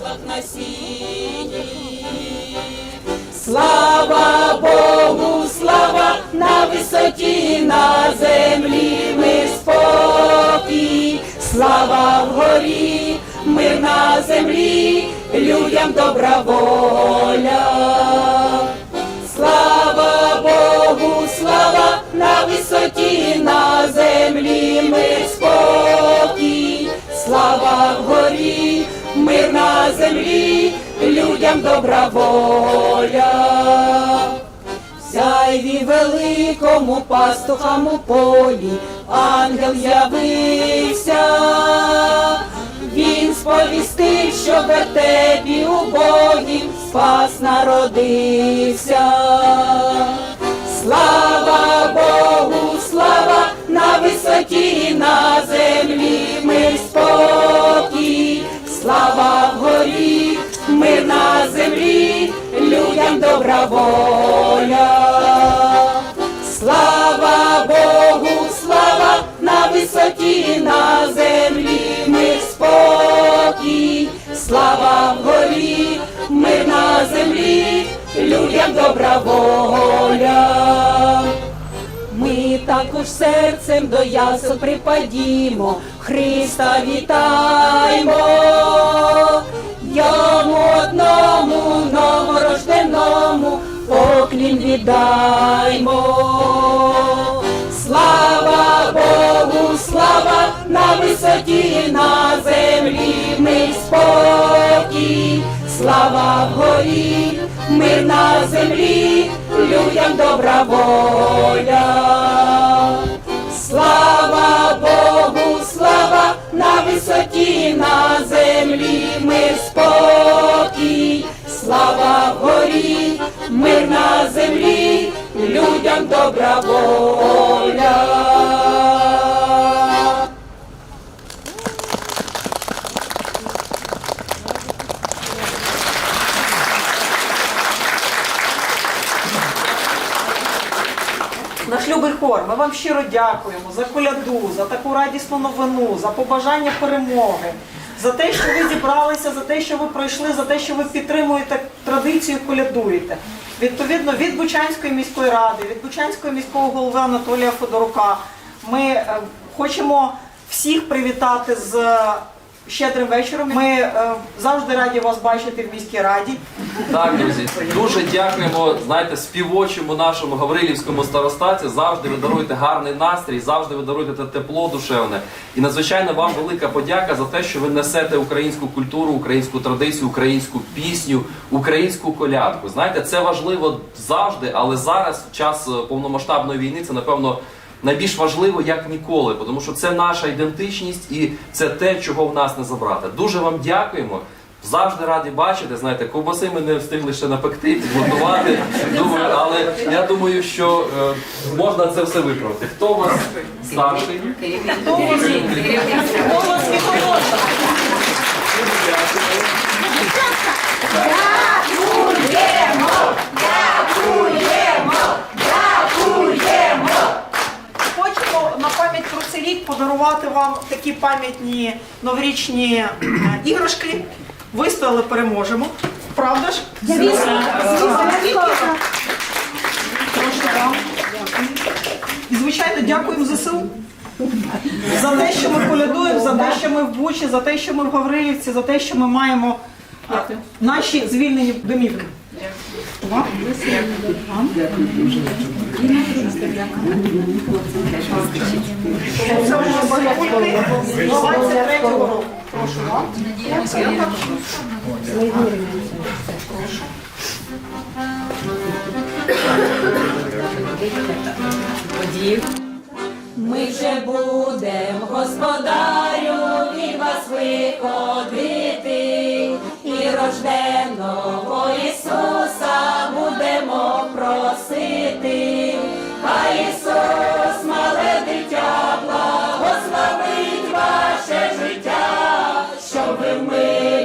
в на сіні. Слава Богу, слава на висоті, на землі мир спокій, слава вгорі, мир на землі, людям добра воля. Слава Богу, слава на висоті, на землі мир спокій, слава вгорі, на землі, людям добра воля. Сяйві великому пастухам у полі, ангел з'явився, він сповістив, що в вертепі убогім спас народився. Слава Богу, слава на висоті, на слава вгорі, мир на землі, людям добра воля. Ми також серцем до ясел припадімо, Христа вітаймо, йому одному новорожденому поклін віддаймо. Висоті, на землі мир спокій, слава вгорі, мир на землі, людям добра воля. Слава Богу, слава на висоті, на землі мир спокій, слава вгорі, мир на землі, людям добра воля. Любий хор, ми вам щиро дякуємо за коляду, за таку радісну новину, за побажання перемоги, за те, що ви зібралися, за те, що ви пройшли, за те, що ви підтримуєте традицію, колядуєте. Відповідно, від Бучанської міської ради, від Бучанського міського голови Анатолія Федорука ми е, хочемо всіх привітати з щедрим вечором. Ми е, завжди раді вас бачити в міській раді. Так, друзі, дуже дякуємо. Знаєте, співочому нашому Гаврилівському старостаті. Завжди ви даруєте гарний настрій, завжди ви даруєте те тепло душевне. І надзвичайно вам велика подяка за те, що ви несете українську культуру, українську традицію, українську пісню, українську колядку. Знаєте, це важливо завжди, але зараз, час е, повномасштабної війни, це напевно. Найбільш важливо як ніколи, тому що це наша ідентичність і це те, чого в нас не забрати. Дуже вам дякуємо. Завжди раді бачити. Знаєте, ковбаси ми не встигли ще напекти, підготувати. Думаю, але я думаю, що е, можна це все виправити. Хто у вас старший? Хто у вас голос і хороша? Такі пам'ятні новорічні е, іграшки. Вистояли, переможемо. Правда ж? Звісно. І, звичайно, дякуємо ЗСУ. За те, що ми колядуємо, за те, що ми в Бучі, за те, що ми в Гаврилівці, за те, що ми маємо наші звільнені домівки. Вам? Це вже обов'язково. 23-го року. Прошу вам. Ми вже будем, господарю, від вас виходити, і рожденого Ісуса будемо просити. Хай Ісус, мале дитя, благословить ваше життя, щоб мирі